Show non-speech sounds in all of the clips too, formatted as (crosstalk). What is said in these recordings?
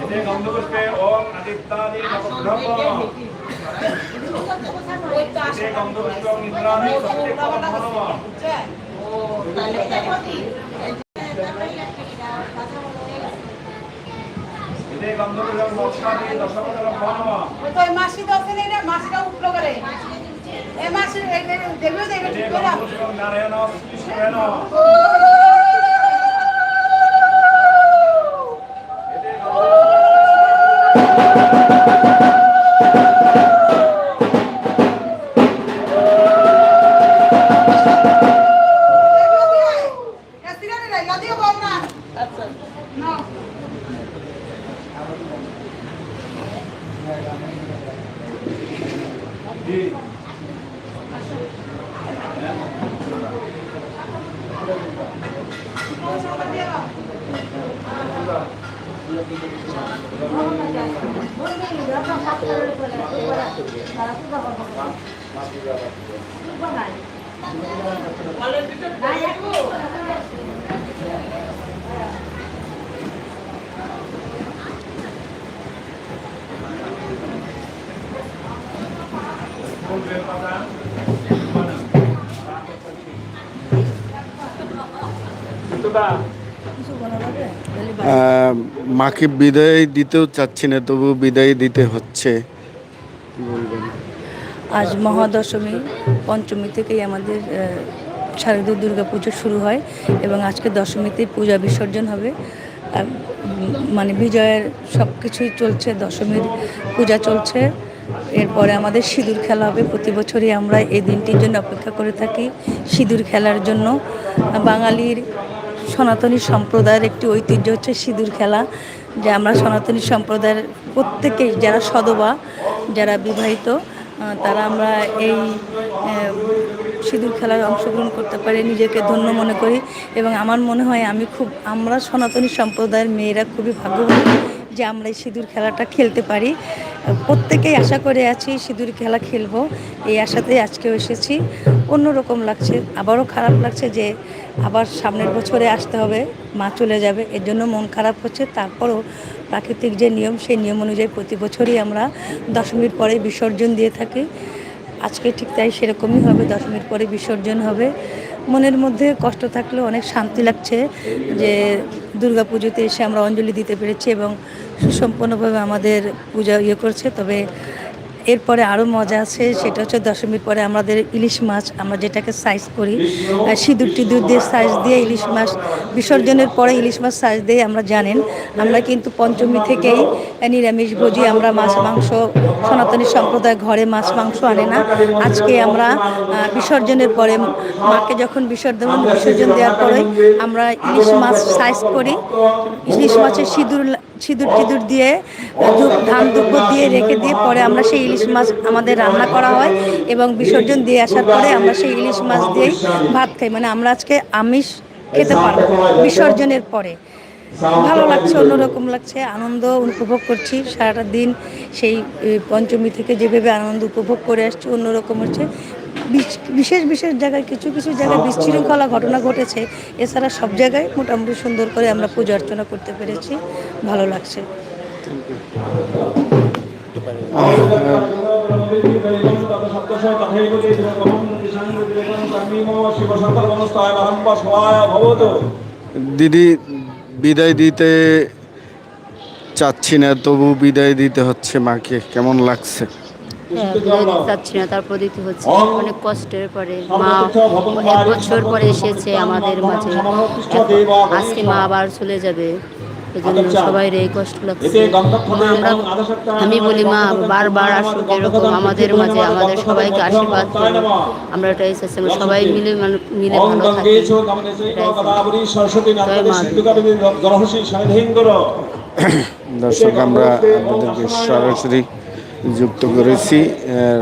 এতে গন্ধপুষ্পে ওম আদিত্যাদি নবগ্রহ এতে গন্ধপুষ্প ইন্দ্রাণি সত্যপরম এতে গন্ধপুষ্প মোক্ষাদি দশমতর নম তো এই মাসি তো আছে না মাসিটা উপলো করে। নারায়ণ কৃষ্ণেন এতে আচ্ছা মাকে বিদায় দিতেও চাচ্ছি না তবু বিদায় দিতে হচ্ছে। আজ মহাদশমী পঞ্চমী থেকেই আমাদের শারদীয় দুর্গা পুজো শুরু হয় এবং আজকে দশমীতে পূজা বিসর্জন হবে। মানে বিজয়ের সব কিছুই চলছে দশমীর পূজা চলছে। এরপরে আমাদের সিঁদুর খেলা হবে। প্রতি বছরই আমরা এই দিনটির জন্য অপেক্ষা করে থাকি সিঁদুর খেলার জন্য। বাঙালির সনাতনী সম্প্রদায়ের একটি ঐতিহ্য হচ্ছে সিঁদুর খেলা, যে আমরা সনাতনী সম্প্রদায়ের প্রত্যেকেই যারা সদবা, যারা বিবাহিত তারা আমরা এই সিঁদুর খেলায় অংশগ্রহণ করতে পারি, নিজেকে ধন্য মনে করি। এবং আমার মনে হয় আমি খুব, আমরা সনাতনী সম্প্রদায়ের মেয়েরা খুবই ভাগ্যবান। যে আমরা এই সিঁদুর খেলাটা খেলতে পারি। প্রত্যেকেই আশা করে আছি সিঁদুর খেলা খেলব। এই আশাতেই আজকেও এসেছি। অন্যরকম লাগছে, আবারও খারাপ লাগছে যে আবার সামনের বছরে আসতে হবে, মা চলে যাবে, এর জন্য মন খারাপ হচ্ছে। তারপরও প্রাকৃতিক যে নিয়ম, সেই নিয়ম অনুযায়ী প্রতি বছরই আমরা দশমীর পরে বিসর্জন দিয়ে থাকি। আজকে ঠিক তাই সেরকমই হবে দশমীর পরে বিসর্জন হবে। মনের মধ্যে কষ্ট থাকলেও অনেক শান্তি লাগছে যে দুর্গা পুজোতে এসে আমরা অঞ্জলি দিতে পেরেছি এবং সুসম্পন্নভাবে আমাদের পূজা ইয়ে করছে। তবে এরপরে আরও মজা আছে, সেটা হচ্ছে দশমীর পরে আমাদের ইলিশ মাছ, আমরা যেটাকে সাইজ করি সিঁদুর টিঁদুর দিয়ে সাইজ দিয়ে ইলিশ মাছ, বিসর্জনের পরে ইলিশ মাছ সাইজ দিয়ে আমরা জানেন। আমরা কিন্তু পঞ্চমী থেকেই নিরামিষ ভোজি, আমরা মাছ, মাংস, সনাতনী সম্প্রদায় ঘরে মাছ, মাংস আনে না। আজকে আমরা বিসর্জনের পরে মাকে যখন বিসর্জন বিসর্জন দেওয়ার পরে আমরা ইলিশ মাছ সাইজ করি। ইলিশ মাছের সিঁদুর সিঁদুর টিঁদুর দিয়ে, ধূপ, ধান দুব্ব দিয়ে রেখে দিয়ে পরে আমরা সেই ইলিশ মাছ আমাদের রান্না করা হয় এবং বিসর্জন দিয়ে আসার পরে আমরা সেই ইলিশ মাছ দিয়েই ভাত খাই। মানে আমরা আজকে আমিষ খেতে পারব বিসর্জনের পরে। ভালো লাগছে, অন্যরকম লাগছে, আনন্দ উপভোগ করছি। সারাটা দিন সেই পঞ্চমী থেকে যেভাবে আনন্দ উপভোগ করে আসছি, অন্যরকম হচ্ছে। বিশেষ বিশেষ জায়গায় কিছু কিছু জায়গায় বিশৃঙ্খলা ঘটনা ঘটেছে। এছাড়া সব জায়গায় মোটামুটি সুন্দর করে আমরা পূজা অর্চনা করতে পেরেছি। ভালো লাগছে। দিদি, বিদায় দিতে চাচ্ছি না, তবু বিদায় দিতে হচ্ছে মাকে। কেমন লাগছে? হ্যাঁ, বিদায় চাচ্ছি না তারপর দিতে হচ্ছে। অনেক কষ্টের পরে মা এক বছর পরে এসেছে আমাদের মাঝে। আজকে মা আবার চলে যাবে। এই সবাই এই কষ্ট লাগছে। আমরা আমি বলি মা বারবার আসুক এরকম আমাদের মাঝে আমাদের সবাইকে আশীর্বাদ করুন। আমরা এটাই চাচ্ছি আমরা সবাই মিলে মিলে ভালো থাকি দর্শক আমরা আপনাদেরকে সরাসরি যুক্ত করেছি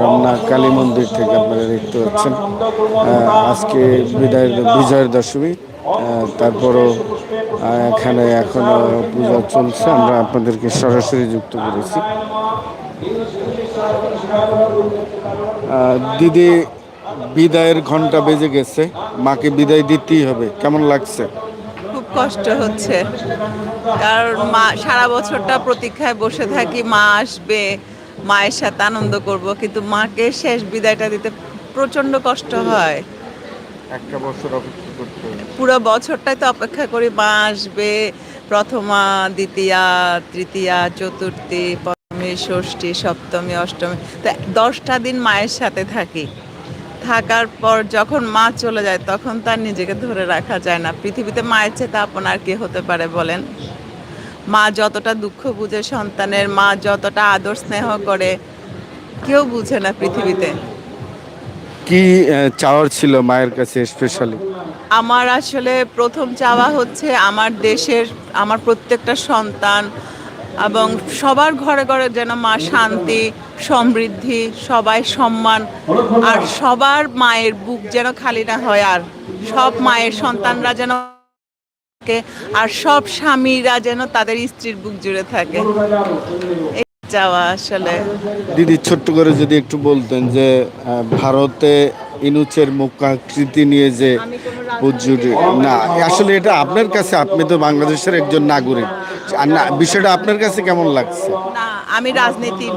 রমনা কালী মন্দির থেকে আপনারা দেখতে পাচ্ছেন। আজকে বিদায়, বিজয়ের দশমী তারপরও এখানে এখনও পূজা চলছে, আমরা আপনাদেরকে সরাসরি যুক্ত করেছি। দিদি, বিদায়ের ঘণ্টা বেজে গেছে, মাকে বিদায় দিতেই হবে, কেমন লাগছে? খুব কষ্ট হচ্ছে, কারণ মা, সারা বছরটা প্রতীক্ষায় বসে থাকি, মা আসবে মায়ের সাথে আনন্দ করব কিন্তু মাকে শেষ বিদায়টা দিতে প্রচণ্ড কষ্ট হয়। একটা বছর অপেক্ষা করতে পুরো বছরটাই তো অপেক্ষা করি মা আসবে প্রথমা দ্বিতীয়া তৃতীয়া চতুর্থী পঞ্চমী ষষ্ঠী সপ্তমী অষ্টমী তো দশটা দিন মায়ের সাথে থাকি। থাকার পর যখন মা চলে যায় তখন তার নিজেকে ধরে রাখা যায় না। পৃথিবীতে মায়ের চেয়ে তা আপনার কে হতে পারে বলেন? মা যতটা দুঃখ বুঝে সন্তানের মা যতটা আদর স্নেহ করে কেউ বুঝে না পৃথিবীতে। কি চাওয়ার ছিল মায়ের কাছে স্পেশালি আমার আসলে প্রথম চাওয়া হচ্ছে আমার দেশের আমার প্রত্যেকটা সন্তান এবং সবার ঘরে ঘরে যেন মা শান্তি সমৃদ্ধি সবাই সম্মান আর সবার মায়ের বুক যেন খালি না হয় আর সব মায়ের সন্তানরা যেন আর সব স্বামীরা যেন তাদের স্ত্রীর বুক জুড়ে থাকে। চাওয়া আসলে। দিদি ছোট্ট করে যদি একটু বলতেন যে ভারতে ইনুচের মুখাকৃতি নিয়ে যে পুজোটি না। আসলে এটা আপনার কাছে আপনি তো বাংলাদেশের একজন নাগরিক। আর না বিষয়টা আপনার কাছে কেমন লাগছে? না আমি রাজনীতির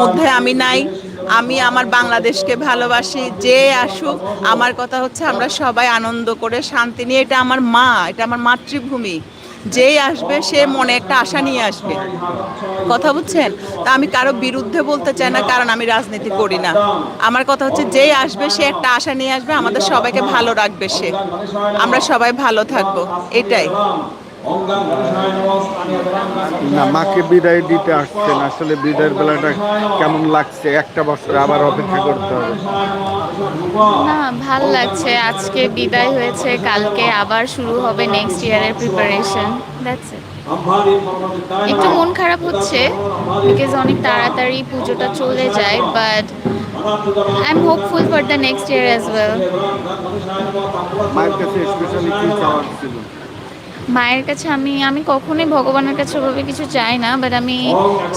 মধ্যে আমি নাই। আমি আমার বাংলাদেশকে ভালোবাসি, যে আসুক, আমার কথা হচ্ছে আমরা সবাই আনন্দ করে শান্তি নিয়ে, এটা আমার মা, এটা আমার মাতৃভূমি। যেই আসবে, সে মনে একটা আশা নিয়ে আসবে। কথা বুঝছেন? তা আমি কারও বিরুদ্ধে বলতে চাই না, কারণ আমি রাজনীতি করি না। আমার কথা হচ্ছে, যেই আসবে, সে একটা আশা নিয়ে আসবে, আমাদের সবাইকে ভালো রাখবে সে। আমরা সবাই ভালো থাকব, এটাই। না মাকে বিদায় দিতে আসছেন। আসলে বিদায়ের বেলাটা কেমন লাগছে? একটা বছর আবার অপেক্ষা করতে হবে। না ভালো লাগছে। আজকে বিদায় হয়েছে কালকে আবার শুরু হবে নেক্সট ইয়ারের প্রিপারেশন দ্যাটস ইট একটু মন খারাপ হচ্ছে বিকজ অনেক তাড়াতাড়ি পুজোটা চলে যায় but I am hopeful for the next year as well মায়ের কাছে স্পেশালি কি চাওয়ার ছিল? মায়ের কাছে আমি আমি কখনোই ভগবানের কাছে ওভাবে কিছু চাই না বাট আমি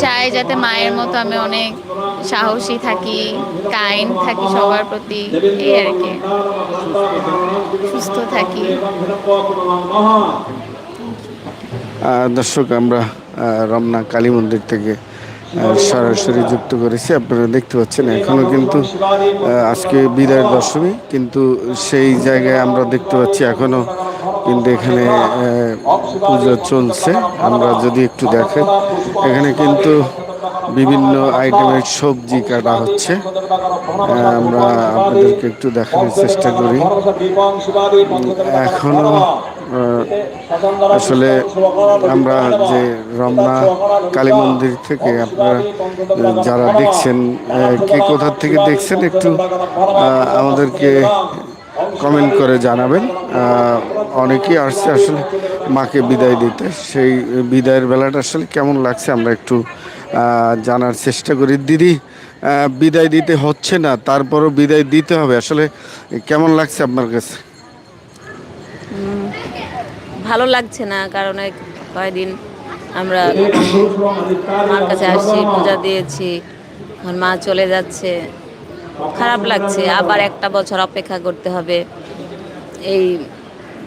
চাই যাতে মায়ের মতো আমি অনেক সাহসী থাকি কাইন্ড থাকি সবার প্রতি, এই আর কি। সুস্থ থাকি। দর্শক, আমরা রমনা কালী মন্দির থেকে সরাসরি যুক্ত করেছি। আপনারা দেখতে পাচ্ছেন এখনও কিন্তু আজকে বিদায় দশমী, কিন্তু সেই জায়গায় আমরা দেখতে পাচ্ছি এখনও কিন্তু এখানে পুজো চলছে। আমরা যদি একটু দেখেন, এখানে কিন্তু বিভিন্ন আইটেমের সবজি কাটা হচ্ছে। আমরা আপনাদেরকে একটু দেখানোর চেষ্টা করি। এখনও আসলে আমরা যে রমনা কালী মন্দির থেকে আপনারা যারা দেখছেন কে কোথার থেকে দেখছেন একটু আমাদেরকে কমেন্ট করে জানাবেন। অনেকেই আসছে আসলে মাকে বিদায় দিতে। সেই বিদায়ের বেলাটা আসলে কেমন লাগছে আমরা একটু জানার চেষ্টা করি। দিদি বিদায় দিতে হচ্ছে না তারপরও বিদায় দিতে হবে। আসলে কেমন লাগছে আপনার কাছে? ভালো লাগছে না কারণ এই কয়দিন আমরা মার কাছে আসছি পূজা দিয়েছি এখন মা চলে যাচ্ছে। খারাপ লাগছে। আবার একটা বছর অপেক্ষা করতে হবে এই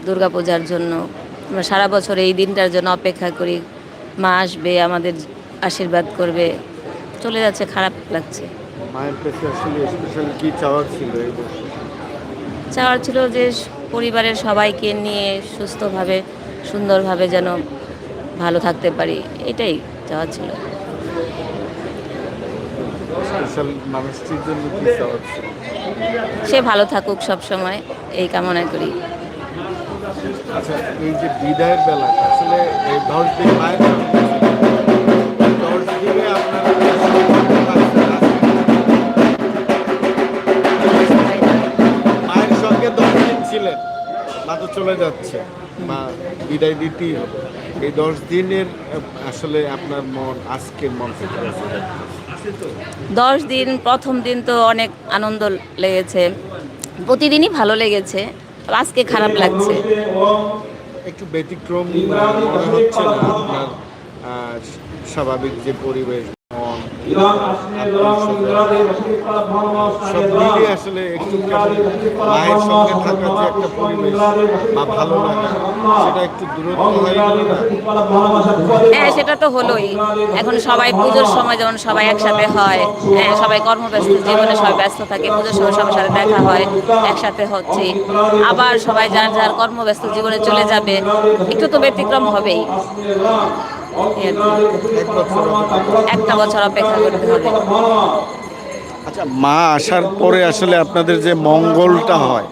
দুর্গাপূজার জন্য। আমরা সারা বছর এই দিনটার জন্য অপেক্ষা করি। মা আসবে আমাদের আশীর্বাদ করবে। চলে যাচ্ছে খারাপ লাগছে। মায়ের কাছে আসলে স্পেশালি কি চাওয়ার ছিল চাওয়ার ছিল যে পরিবারের সবাইকে নিয়ে সুস্থভাবে সুন্দরভাবে যেন ভালো থাকতে পারি। এটাই চাওয়া ছিল। স্পেশাল মানুষটির জন্য কি সে ভালো থাকুক সব সময় এই কামনা করি। আচ্ছা এই যে বিদায়ের বেলাটা আসলে এই দশ দিন মায়ের সঙ্গে দশ দিনে আপনার মায়ের সঙ্গে দশ দিন ছিলেন মা তো চলে যাচ্ছে মা বিদায় দিতেই হবে। এই দশ দিনের আসলে আপনার মন আজকের মন থেকে। দশ দিন, প্রথম দিন তো অনেক আনন্দ লেগেছে। প্রতিদিনই ভালো লেগেছে আজকে খারাপ লাগছে। একটু ব্যতিক্রম হচ্ছে স্বাভাবিক যে পরিবেশ? মন আসনে দলাং ইন্দ্রাদে বসিকাল ভনমাস সব মিলিয়ে আসলে একটু মায়ের সঙ্গে থাকা যে একটা পরিবেশ বা ভালো লাগা সেটা একটু দূরত্ব হয়ে হ্যাঁ সেটা তো হলোই। এখন সবাই পুজোর সময় যেমন সবাই একসাথে হয় হ্যাঁ সবাই কর্মব্যস্ত জীবনে সবাই ব্যস্ত থাকে পুজোর সময় সবার সাথে দেখা হয় একসাথে হচ্ছে। আবার সবাই যার যার কর্মব্যস্ত জীবনে চলে যাবে একটু তো ব্যতিক্রম হবেই। একটা বছর অপেক্ষা করতে হবে। আচ্ছা মা আসার পরে আসলে আপনাদের যে মঙ্গলটা হয়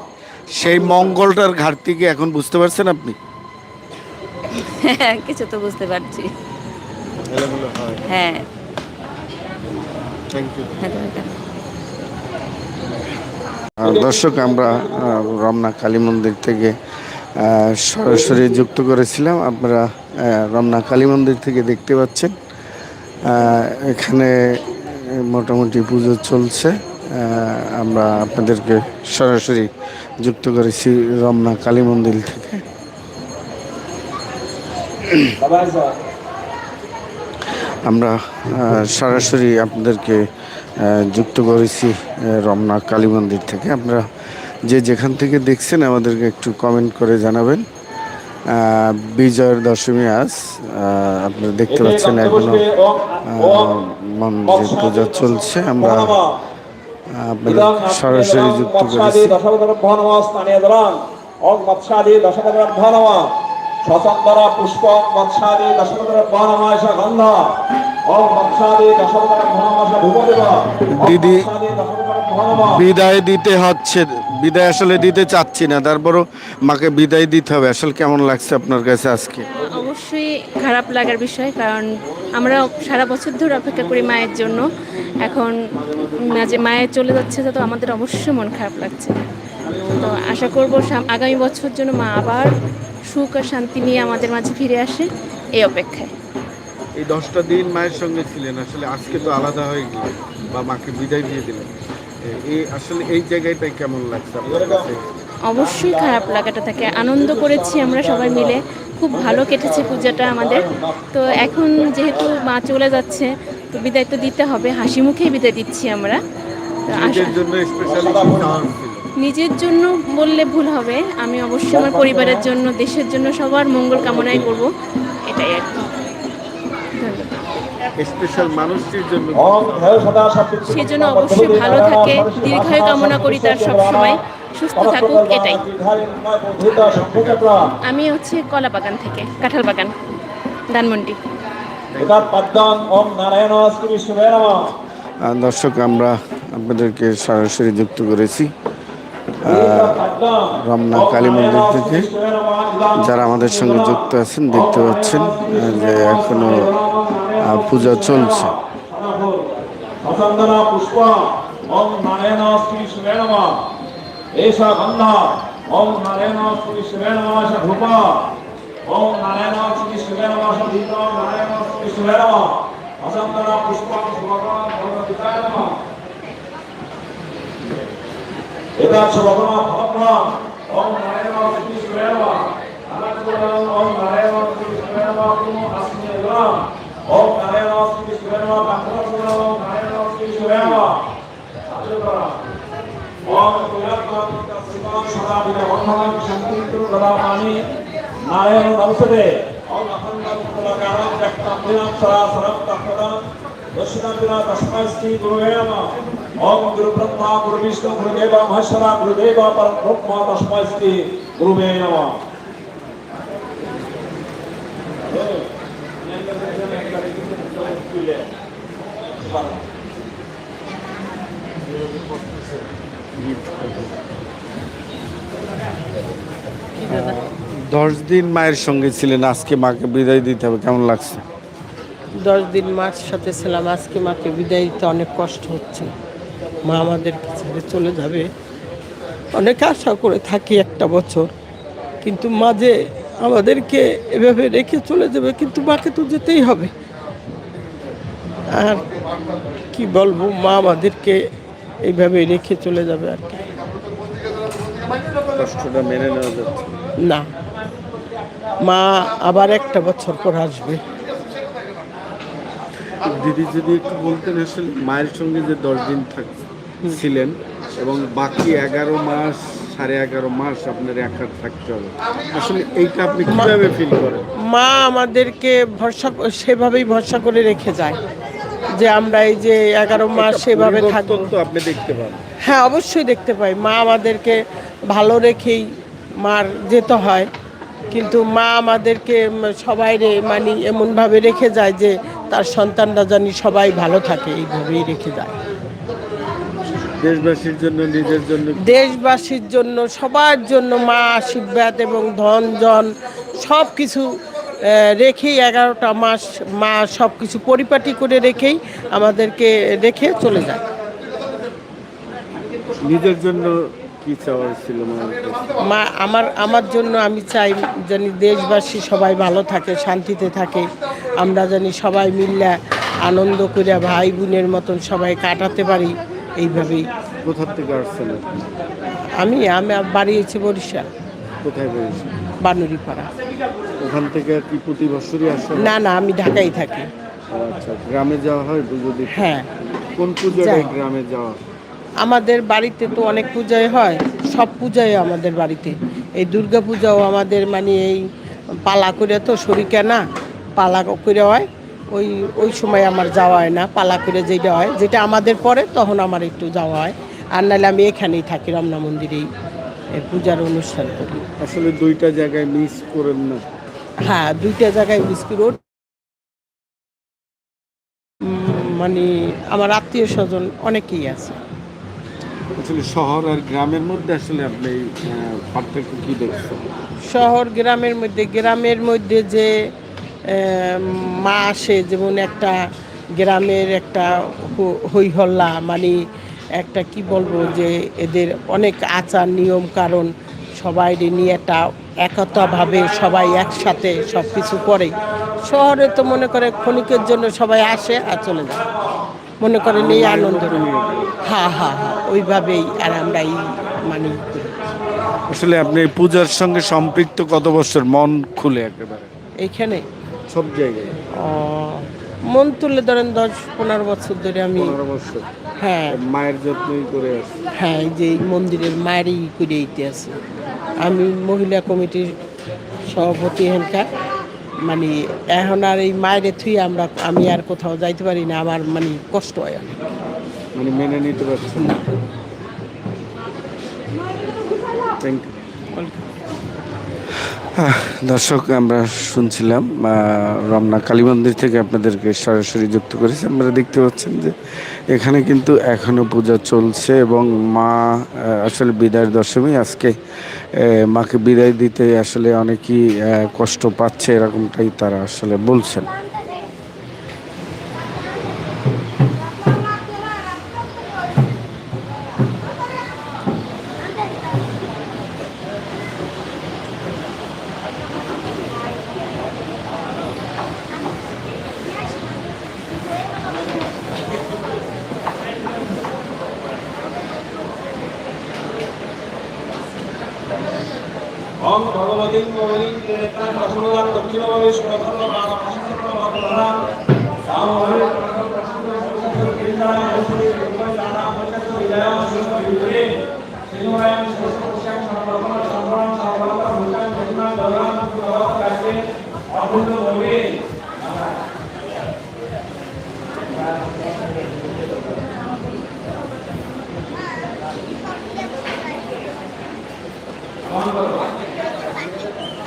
সেই মঙ্গলটার ঘাটতি কি এখন বুঝতে পারছেন আপনি? (laughs) কিছু তো বুঝতে পারছি। হ্যাঁ। হ্যাঁ। দর্শক আমরা রমনা কালী মন্দির থেকে সরাসরি যুক্ত করেছিলাম। আপনারা রমনা কালী মন্দির থেকে দেখতে পাচ্ছেন। এখানে মোটামুটি পুজো চলছে। আমরা আপনাদেরকে সরাসরি যুক্ত করেছি রমনা কালী মন্দির থেকে। আমরা সরাসরি আপনাদেরকে যুক্ত করেছি রমনা কালী মন্দির থেকে। আপনারা যে যেখান থেকে দেখছেন আমাদেরকে একটু কমেন্ট করে জানাবেন। বিজয়ের দশমী আজ আপনারা দেখতে পাচ্ছেন এখনও মন্দির পূজা চলছে। আমরা আপনাদের সরাসরি যুক্ত করেছি। পুষ্প গন্ধ। দিদি, বিদায় দিতে হচ্ছে বিদায় আসলে দিতে চাচ্ছি না তারপরও মাকে বিদায় দিতে হবে। আসলে কেমন লাগছে আপনার কাছে আজকে? অবশ্যই খারাপ লাগার বিষয় কারণ আমরা সারা বছর ধরে অপেক্ষা করি মায়ের জন্য। এখন মাঝে মায়ের চলে যাচ্ছে তো আমাদের অবশ্যই মন খারাপ লাগছে। তো আশা করব আগামী বছর জন্য মা আবার সুখ আর শান্তি নিয়ে আমাদের মাঝে ফিরে আসে এই অপেক্ষায়। এই দশটা দিন মায়ের সঙ্গে ছিলেন আসলে আজকে তো আলাদা হয়ে গেলেন বা মাকে বিদায় দিয়ে দিলেন। এই আসলে এই জায়গাটাই কেমন লাগছে আপনার কাছে? অবশ্যই খারাপ লাগাটা থাকে। আনন্দ করেছি আমরা সবাই মিলে। খুব ভালো কেটেছে পূজাটা আমাদের। তো এখন যেহেতু মা চলে যাচ্ছে তো বিদায় তো দিতে হবে। হাসি মুখেই বিদায় দিচ্ছি আমরা। তো আশা নিজের জন্য বললে ভুল হবে। আমি অবশ্যই আমার পরিবারের জন্য দেশের জন্য সবার মঙ্গল কামনাই করব। এটাই আর কি। স্পেশাল মানুষটির জন্য অং হেয় সদা সপ্তি সেই জন্য অবশ্যই ভালো থাকে দীর্ঘায়ু কামনা করি তার সব সময়। সুস্থ থাকুক এটাই। আমি হচ্ছে কলা বাগান থেকে কাঁঠাল বাগান ধানমন্ডি। দর্শক আমরা আপনাদেরকে সরাসরি যুক্ত করেছি রমনা কালী মন্দির থেকে। যারা আমাদের সঙ্গে যুক্ত আছেন দেখতে পাচ্ছেন যে এখনও পূজা চলছে। এটা সর্বমা ভগবান ওম নারায়ণ শ্রী সুরেবা অনন্ত ওম নারায়ণ শ্রী সুরেবা তুম আসনে গ্রাম ఓం నారాయణ శ్రీ శివనవ భక్తవరవ నారాయణ శ్రీ శివనవ ఓం కులపాత శివాం సదా విన వందనం శక్తితో ప్రదాపాని నారాయణ నమస్తే ఓం అఖండం కులకారం జక్తం వినాం సదా సరప్త ప్రదాం దర్శనాభిరా తస్మై శ్రీ గురువే నమ ఓం గురు బ్రహ్మ గురు విష్ణు గురుదేవ మహేశ్వర గురుదేవ పరబ్రహ్మ తస్మై శ్రీ గురువే నమ করতে দশ দিন মায়ের সঙ্গে ছিলেন, আজকে মাকে বিদায় দিতে হবে, কেমন লাগছে? দশ দিন মার সাথে ছিলাম, আজকে মাকে বিদায় দিতে অনেক কষ্ট হচ্ছে। মা আমাদের ছেড়ে চলে যাবে। অনেক আশা করে থাকি একটা বছর, কিন্তু মা যে আমাদেরকে এভাবে রেখে চলে যাবে, কিন্তু মাকে তো যেতেই হবে। আর কি বলব মা আমাদেরকে এইভাবে রেখে চলে যাবে আর কি। কষ্টটা মেনে নেওয়া যাচ্ছে। না মা আবার একটা বছর পর আসবে। দিদি যদি একটু বলতেন আসলে মায়ের সঙ্গে যে দশ দিন ছিলেন এবং বাকি এগারো মাস সাড়ে এগারো মাস আপনার একা থাকতে হবে। আসলে এইটা আপনি কীভাবে ফিল করেন? মা আমাদেরকে ভরসা সেভাবেই ভরসা করে রেখে যায়। যে আমরা এই যে এগারো মাস সেভাবে থাকব আপনি দেখতে পান। হ্যাঁ অবশ্যই দেখতে পাই। মা আমাদেরকে ভালো রেখেই মার যেতে হয়। কিন্তু মা আমাদেরকে সবাই রে মানে এমনভাবে রেখে যায় যে তার সন্তানরা জানি সবাই ভালো থাকে এইভাবেই রেখে যায়। দেশবাসীর জন্য নিজের জন্য দেশবাসীর জন্য সবার জন্য মা আশীর্বাদ এবং ধন জন সব কিছু রেখেই এগারোটা মাস মা সব কিছু পরিপাটি করে রেখেই আমাদেরকে রেখে চলে যায়। নিজের জন্য কি চাওয়ার ছিল মা? আমার আমার জন্য আমি চাই জানি দেশবাসী সবাই ভালো থাকে শান্তিতে থাকে। আমরা জানি সবাই মিল্লা আনন্দ করে ভাই বোনের মতন সবাই কাটাতে পারি এইভাবেই। কোথার থেকে আসছেন? আমি আমি বাড়িয়েছি বরিশাল। কোথায় বেরিয়েছেন বানুরিপাড়া ওখান থেকে কি প্রতি বছরই আসেন না না আমি ঢাকায় থাকি। আচ্ছা গ্রামে যাওয়া হয় পুজো দিতে হ্যাঁ। কোন পুজোটায় যাই। গ্রামে যাওয়া? আমাদের বাড়িতে তো অনেক পূজাই হয় সব পূজাই আমাদের বাড়িতে। এই দুর্গা পূজাও আমাদের মানে এই পালা করে তো শরিকা না পালা করে হয়। ওই ওই সময় আমার যাওয়া হয় না পালা করে যেটা হয় যেটা আমাদের পরে তখন আমার একটু যাওয়া হয়। আর নাহলে আমি এখানেই থাকি রমনা মন্দিরেই। পূজার অনুষ্ঠান করি। আসলে দুইটা জায়গায় মিস করেন না? হ্যাঁ দুইটা জায়গায় বিস্কি রোড মানে আমার আত্মীয় স্বজন অনেকেই আছে। আসলে শহর আর গ্রামের মধ্যে আসলে আপনি পার্থক্য কি দেখছেন? শহর গ্রামের মধ্যে গ্রামের মধ্যে যে মা আসে যেমন একটা গ্রামের একটা হো- হই হল্লা মানে একটা কি বলব যে এদের অনেক আচার নিয়ম কারণ সবাই নিয়ে একটা একতাভাবে সবাই একসাথে সব কিছু করে। শহরে তো মনে করে ক্ষণিকের জন্য সবাই আসে আর চলে যায়। মনে করেন এই আনন্দ। হ্যাঁ হ্যাঁ হ্যাঁ ওইভাবেই আর আমরা এই মানে আসলে আপনি পূজার সঙ্গে সম্পৃক্ত কত বছর? মন খুলে একেবারে। এইখানে? সব জায়গায়। মন তুলে ধরেন দশ পনেরো বছর ধরে আমি হ্যাঁ। মায়ের যত্নই করে হ্যাঁ এই যে এই মন্দিরের মায়েরই করে দিতে আছে আমি মহিলা কমিটির সভাপতি হেনকার মানে এখন আর এই মায়ের থুই আমরা আমি আর কোথাও যাইতে পারি না আমার মানে কষ্ট হয় অনেক। মানে মেনে নিতে পারছেন না। থ্যাংক ইউ দর্শক, আমরা শুনছিলাম রমনা কালী মন্দির থেকে আপনাদেরকে সরাসরি যুক্ত করেছি। আপনারা দেখতে পাচ্ছেন যে এখানে কিন্তু এখনও পূজা চলছে এবং মা আসলে বিদায়ের দশমী, আজকে মাকে বিদায় দিতে আসলে অনেকই কষ্ট পাচ্ছে এরকমটাই তারা আসলে বলছেন। ওম ভগবতীং ভগবতীং ত্রিনেত্রাং প্রসন্নাং দক্ষিণভাবে সুরধর্ম মানব প্রসন্নাং কৃন্দায় ঔষধি বিদ্যা জানা পঞ্চাশ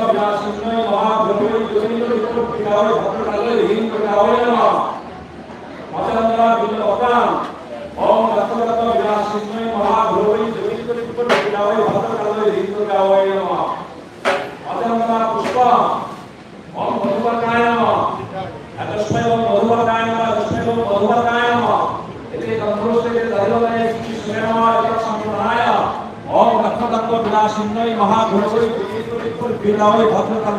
বিদ্যে সিংহায়াম সুরক্ষাং সম্পর্কণ সম্পর্কণ সম্পর্কণ ভূতাং ভূতাং দলাং ভূতাং কাছে অভূত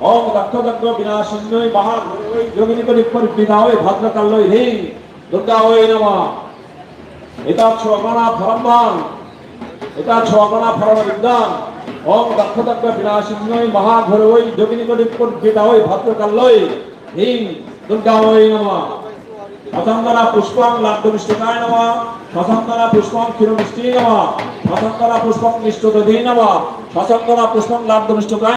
ওম রক্ষদত্ত বিনাশিন্নই মহাঘোরবৈ জগিতরিপুর বিনাওই ভদ্রকালয় হীন দুর্গা ওই নমঃ এটা ছোগনা ফরমান এটা ছগনা ফরম বিদ্যান ওম দক্ষ দক্ষ বিনাশিন্নই মহাঘরবৈ যোগিনী কলিপুর বিদাওই ভদ্রকাল্যই হিং দুর্গাওই নমঃ। শতঙ্গরা পুষ্পং লাড্ডুমিষ্টিকায় নমঃ। শতঙ্গরা পুষ্পং ক্ষীরমিষ্টি নমঃ। শতঙ্গরা পুষ্পং মিষ্টদধি নমঃ। শতঙ্গরা পুষ্পং লাড্ডুমিষ্টিকায়